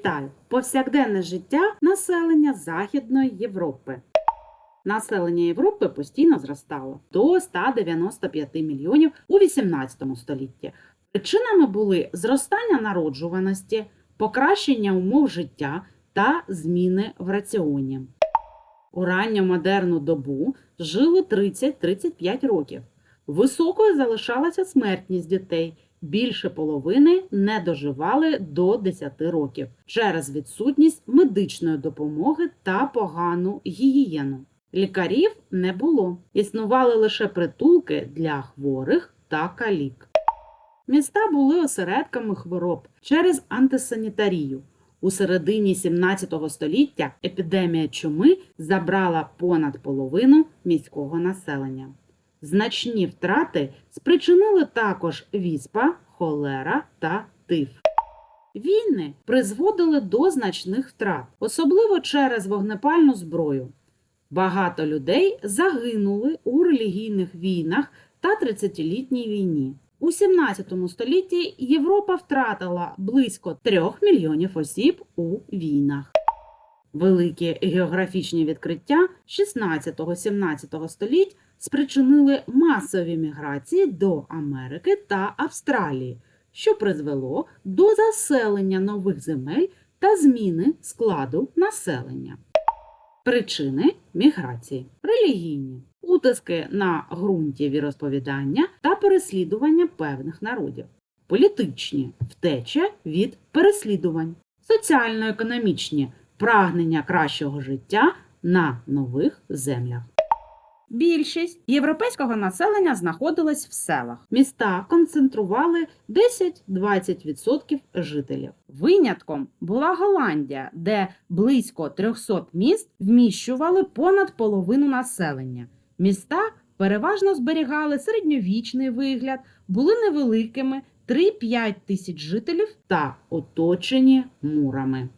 Вітаю! Повсякденне життя населення Західної Європи. Населення Європи постійно зростало до 195 мільйонів у 18 столітті. Причинами були зростання народжуваності, покращення умов життя та зміни в раціоні. У ранньомодерну добу жили 30-35 років. Високою залишалася смертність дітей. Більше половини не доживали до 10 років через відсутність медичної допомоги та погану гігієну. Лікарів не було. Існували лише притулки для хворих та калік. Міста були осередками хвороб через антисанітарію. У середині 17 століття епідемія чуми забрала понад половину міського населення. Значні втрати спричинили також віспа, холера та тиф. Війни призводили до значних втрат, особливо через вогнепальну зброю. Багато людей загинули у релігійних війнах та 30-літній війні. У 17 столітті Європа втратила близько 3 мільйонів осіб у війнах. Великі географічні відкриття 16-17 століть спричинили масові міграції до Америки та Австралії, що призвело до заселення нових земель та зміни складу населення. Причини міграції. Релігійні, утиски на ґрунті віросповідання та переслідування певних народів, політичні втеча від переслідувань, соціально-економічні прагнення кращого життя на нових землях. Більшість європейського населення знаходилась в селах. Міста концентрували 10-20% жителів. Винятком була Голландія, де близько 300 міст вміщували понад половину населення. Міста переважно зберігали середньовічний вигляд, були невеликими 3-5 тисяч жителів та оточені мурами.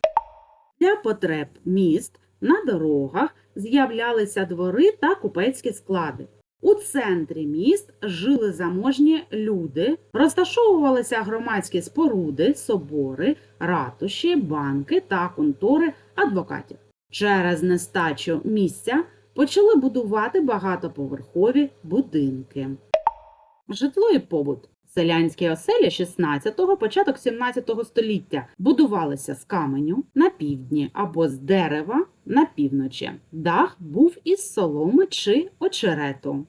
Для потреб міст на дорогах з'являлися двори та купецькі склади. У центрі міст жили заможні люди, розташовувалися громадські споруди, собори, ратуші, банки та контори адвокатів. Через нестачу місця почали будувати багатоповерхові будинки. Житло і побут. Селянські оселі 16-го, початок 17 століття будувалися з каменю на півдні або з дерева на півночі. Дах був із соломи чи очерету.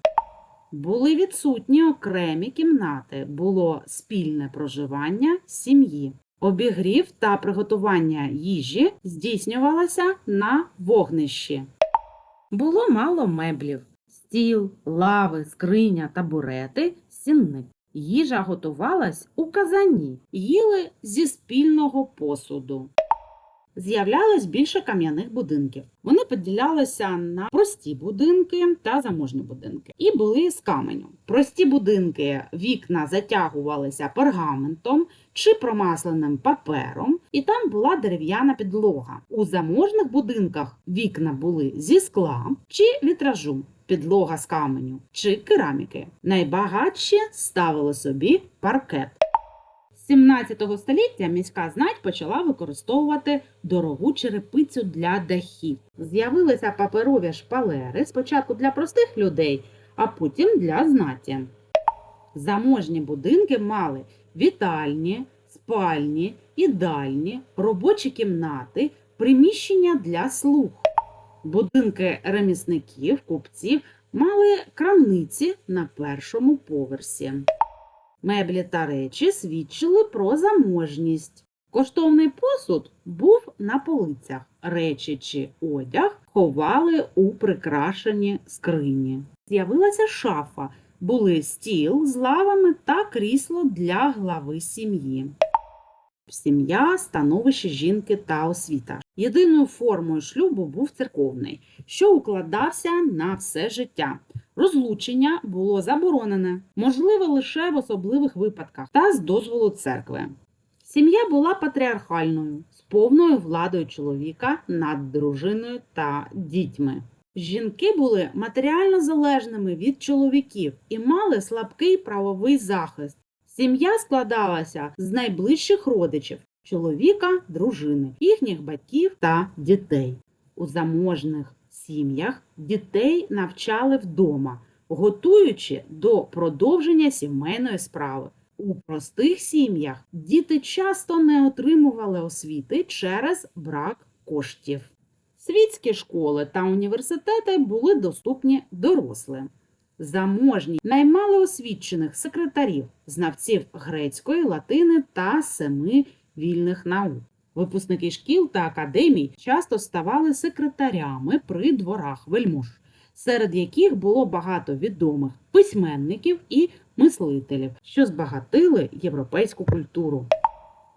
Були відсутні окремі кімнати, було спільне проживання сім'ї. Обігрів та приготування їжі здійснювалося на вогнищі. Було мало меблів: стіл, лави, скриня, табурети, сінник. Їжа готувалась у казані, їли зі спільного посуду. З'являлось більше кам'яних будинків. Вони поділялися на прості будинки та заможні будинки і були з каменю. Прості будинки вікна затягувалися пергаментом чи промасленим папером, і там була дерев'яна підлога. У заможних будинках вікна були зі скла чи вітражу підлога з каменю чи кераміки. Найбагатші ставили собі паркет. З 17 століття міська знать почала використовувати дорогу черепицю для дахів. З'явилися паперові шпалери спочатку для простих людей, а потім для знаті. Заможні будинки мали вітальні, спальні, ідальні, робочі кімнати, приміщення для слуг. Будинки ремісників, купців мали крамниці на першому поверсі. Меблі та речі свідчили про заможність. Коштовний посуд був на полицях. Речі чи одяг ховали у прикрашені скрині. З'явилася шафа, були стіл з лавами та крісло для глави сім'ї. Сім'я, становище жінки та освіта. Єдиною формою шлюбу був церковний, що укладався на все життя. Розлучення було заборонене, можливе лише в особливих випадках та з дозволу церкви. Сім'я була патріархальною, з повною владою чоловіка над дружиною та дітьми. Жінки були матеріально залежними від чоловіків і мали слабкий правовий захист. Сім'я складалася з найближчих родичів, чоловіка, дружини, їхніх батьків та дітей. У заможних сім'ях дітей навчали вдома, готуючи до продовження сімейної справи. У простих сім'ях діти часто не отримували освіти через брак коштів. Світські школи та університети були доступні дорослим. Заможні наймали освічених секретарів, знавців грецької, латини та семи вільних наук. Випускники шкіл та академій часто ставали секретарями при дворах вельмож, серед яких було багато відомих письменників і мислителів, що збагатили європейську культуру.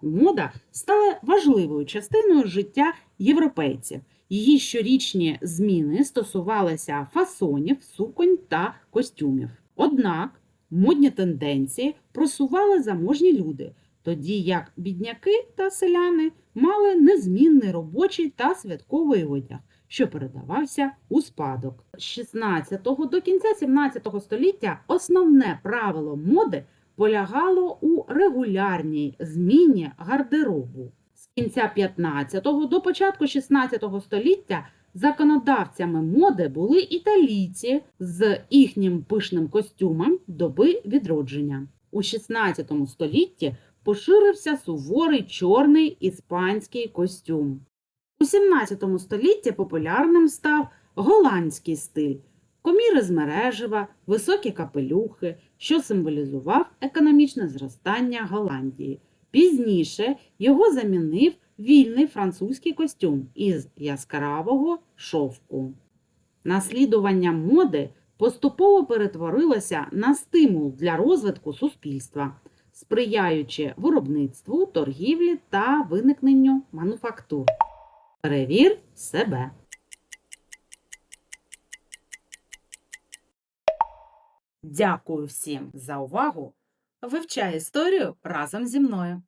Мода стала важливою частиною життя європейців. Її щорічні зміни стосувалися фасонів, суконь та костюмів. Однак модні тенденції просували заможні люди, тоді як бідняки та селяни мали незмінний робочий та святковий одяг, що передавався у спадок. З 16 до кінця 17 століття основне правило моди полягало у регулярній зміні гардеробу. Кінця 15-го до початку 16-го століття законодавцями моди були італійці з їхнім пишним костюмом доби відродження. У 16 столітті поширився суворий чорний іспанський костюм. У 17 столітті популярним став голландський стиль, коміри з мережева, високі капелюхи, що символізував економічне зростання Голландії. Пізніше його замінив вільний французький костюм із яскравого шовку. Наслідування моди поступово перетворилося на стимул для розвитку суспільства, сприяючи виробництву, торгівлі та виникненню мануфактур. Перевір себе. Дякую всім за увагу! Вивчай історію разом зі мною.